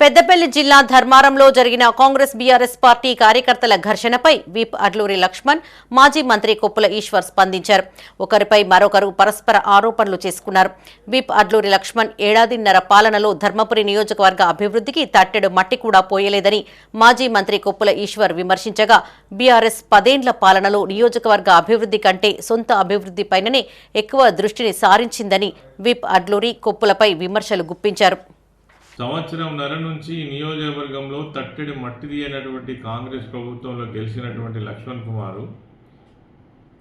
పెద్దపల్లి జిల్లా ధర్మారంలో జరిగిన Congress BRS party కార్యకర్తల ఘర్షణపై వీప్ అడ్లూరి లక్ష్మణ్ మాజీ మంత్రి కొప్పుల ఈశ్వర్ స్పందించారు. ఒకరిపై మరొకరు పరస్పర ఆరోపణలు చేసుకున్నారు. విప్ అడ్లూరి లక్ష్మణ్ ఏడాదిన్నర పాలనలో ధర్మపురి నియోజకవర్గ అభివృద్ధికి తట్టెడు మట్టి కూడా పోయలేదని మాజీ మంత్రి కొప్పుల ఈశ్వర్ విమర్శించగా బీఆర్ఎస్ పదేండ్ల పాలనలో నియోజకవర్గ అభివృద్ధి కంటే సొంత అభివృద్ధిపైననే ఎక్కువ దృష్టిని సారించిందని విప్ అడ్లూరి కొప్పులపై విమర్శలు గుప్పించారు. సంవత్సరంన్నర నుంచి ఈ నియోజకవర్గంలో తట్టెడి మట్టిది అయినటువంటి కాంగ్రెస్ ప్రభుత్వంలో గెలిచినటువంటి లక్ష్మణ్ కుమారు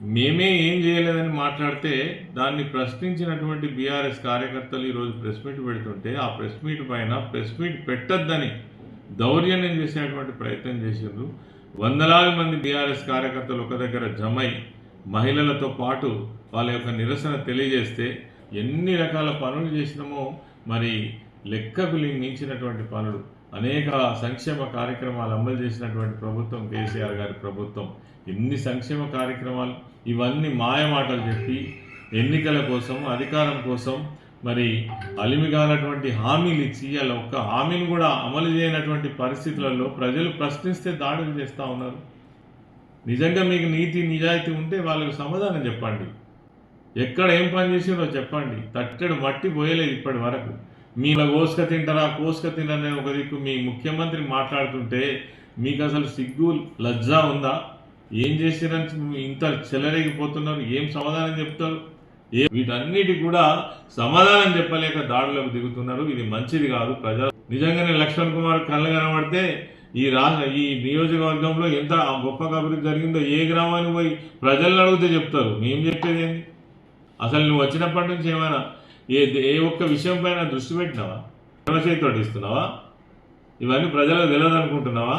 మేమే ఏం చేయలేదని మాట్లాడితే దాన్ని ప్రశ్నించినటువంటి బీఆర్ఎస్ కార్యకర్తలు ఈరోజు ప్రెస్ మీట్ పెడుతుంటే ఆ ప్రెస్ మీట్ పైన ప్రెస్ మీట్ పెట్టొద్దని దౌర్జన్యం చేసేటువంటి ప్రయత్నం చేసిండ్రు. వందలాది మంది బీఆర్ఎస్ కార్యకర్తలు ఒక దగ్గర జమై మహిళలతో పాటు వాళ్ళ యొక్క నిరసన తెలియజేస్తే ఎన్ని రకాల పనులు చేసినామో మరి లెక్కకు మించినటువంటి పనులు. అనేక సంక్షేమ కార్యక్రమాలు అమలు చేసినటువంటి ప్రభుత్వం కేసీఆర్ గారి ప్రభుత్వం. ఎన్ని సంక్షేమ కార్యక్రమాలు ఇవన్నీ మాయమాటలు చెప్పి ఎన్నికల కోసం అధికారం కోసం మరి అలిమిగానటువంటి హామీలు ఇచ్చి అలా ఒక్క హామీని కూడా అమలు చేయనటువంటి పరిస్థితులలో ప్రజలు ప్రశ్నిస్తే దాడులు చేస్తూ ఉన్నారు. నిజంగా మీకు నీతి నిజాయితీ ఉంటే వాళ్ళకు సమాధానం చెప్పండి. ఎక్కడ ఏం పని చేసిందో చెప్పండి. తట్టెడు మట్టి పోయలేదు ఇప్పటి వరకు. మీ కోసుక తింటారా? కోసుక తినని ఒక దిక్కు మీ ముఖ్యమంత్రి మాట్లాడుతుంటే మీకు అసలు సిగ్గు లజ్జ ఉందా? ఏం చేసిరని ఇంత చెలరేగిపోతున్నారు? ఏం సమాధానం చెప్తారు? ఏ వీటన్నిటి కూడా సమాధానం చెప్పలేక దాడులకు దిగుతున్నారు. ఇది మంచిది కాదు. ప్రజలు నిజంగానే లక్ష్మణ్ కుమార్ కళ్ళు కనబడితే ఈ రాష్ట్ర ఈ నియోజకవర్గంలో ఎంత గొప్పగా అభివృద్ధి జరిగిందో ఏ గ్రామానికి పోయి ప్రజలను అడిగితే చెప్తారు. మేము చెప్పేది ఏంది? అసలు నువ్వు వచ్చినప్పటి నుంచి ఏమైనా ఏ ఏ ఒక్క విషయం పైన దృష్టి పెట్టినావా? చేతితో ఇస్తున్నావా? ఇవన్నీ ప్రజలకు తెలియదు అనుకుంటున్నావా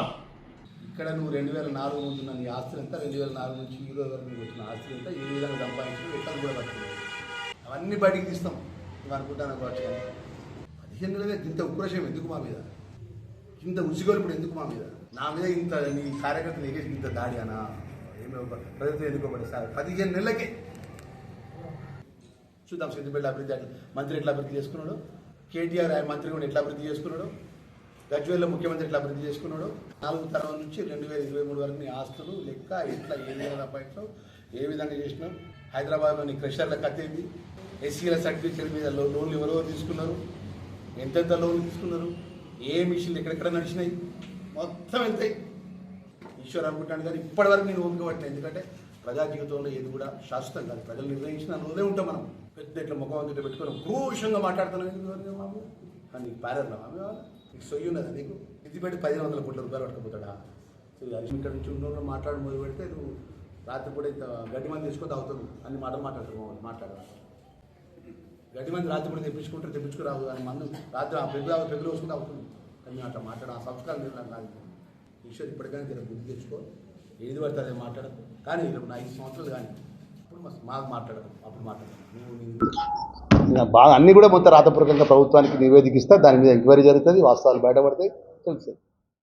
ఇక్కడ నువ్వు రెండు వేల నాలుగు నుంచి నీ ఆస్తి ఎంత? రెండు వేల నాలుగు నుంచి ఈ రోజు వరకు నీకు వచ్చిన ఆస్తి ఎంత? ఏ విధంగా సంపాదించిన ఎక్కడ కూడా పట్టుకున్నావు? అవన్నీ బయటికి తీస్తాం. నువ్వు అనుకుంటాను కావచ్చు పదిహేను నెలలే ఇంత ఉక్రోషం ఎందుకు మా మీద? ఇంత ఉసిగొలుపుడు ఎందుకు మా మీద? నా మీద ఇంత నీ కార్యకర్తలు ఎగేసి ఇంత దాడి అనా? ఏమి ఒక- ప్రజలతో ఎన్నుకోబడి సార్ పదిహేను నెలలకే చూద్దాం సిద్దిపేట అభివృద్ధి అని. మంత్రి ఎట్లా అభివృద్ధి చేసుకున్నాడు? కేటీఆర్ ఆయన మంత్రి కూడా ఎట్లా అభివృద్ధి చేసుకున్నాడు? గజ్వేల్లో ముఖ్యమంత్రి ఎట్లా అభివృద్ధి చేసుకున్నాడు? నాలుగు తరం నుంచి రెండు వేల ఇరవై మూడు వరకు ఆస్తులు లెక్క ఎట్లా ఏ విధంగా ఏ విధంగా చేసినావు? హైదరాబాద్లోని క్రెషర్ల కత్తేంది ఎస్సీల సర్టిఫికేట్ మీద లోన్లు ఎవరెవరు తీసుకున్నారు? ఎంతెంత లోన్లు తీసుకున్నారు? ఏ మిషన్లు ఎక్కడెక్కడ నడిచినాయి? మొత్తం వెళ్తాయి. ఈశ్వర్ అనుకుంటాను కానీ ఇప్పటివరకు నేను ఓపిక పట్టిన ఎందుకంటే ప్రజా జీవితంలో ఏది కూడా శాశ్వతం కాదు. ప్రజలు నిర్ణయించిన రోజే ఉంటాం మనం. పెద్ద ఇట్లా ముఖం అంతా పెట్టుకొని క్రూషంగా మాట్లాడుతున్నాం ఎందుకు ఎవరికి మాము నీకు పారేరులా మామి నీకు సొయ్యి ఉన్నదా నీకు? ఇది పెట్టి పదిహేను వందల కోట్ల రూపాయలు పట్టుకుపోతాడా? సో ఇక్కడ నుంచి ఉన్న మాట్లాడి మొదలు పెడితే నువ్వు రాత్రి కూడా ఇంత గడ్డి మంది తీసుకొని తాగుతావు అన్ని మాటలు మాట్లాడతావు మాట్లాడరా. గడ్డి మంది రాత్రి కూడా తెప్పించుకుంటారు తెప్పించుకురావు అని మందు రాత్రి ఆ పెగ్గు పెగ్గులు వస్తుంది అవుతుంది కానీ అట్లా మాట్లాడ. ఆ సంస్కారం లేదు నాకు ఈశ్వర్ ఇప్పటికైనా జర బుద్ధి తెచ్చుకో. ఏది పడితే అదే మాట్లాడదు కానీ ఇప్పుడు నా ఐదు సంవత్సరాలు కానీ బాగా అన్ని కూడా మొత్తం రాతపూర్వకంగా ప్రభుత్వానికి నివేదికిస్తే దాని మీద ఎంక్వైరీ జరుగుతుంది వాస్తవాలు బయటపడతాయి. తెలుస్తుంది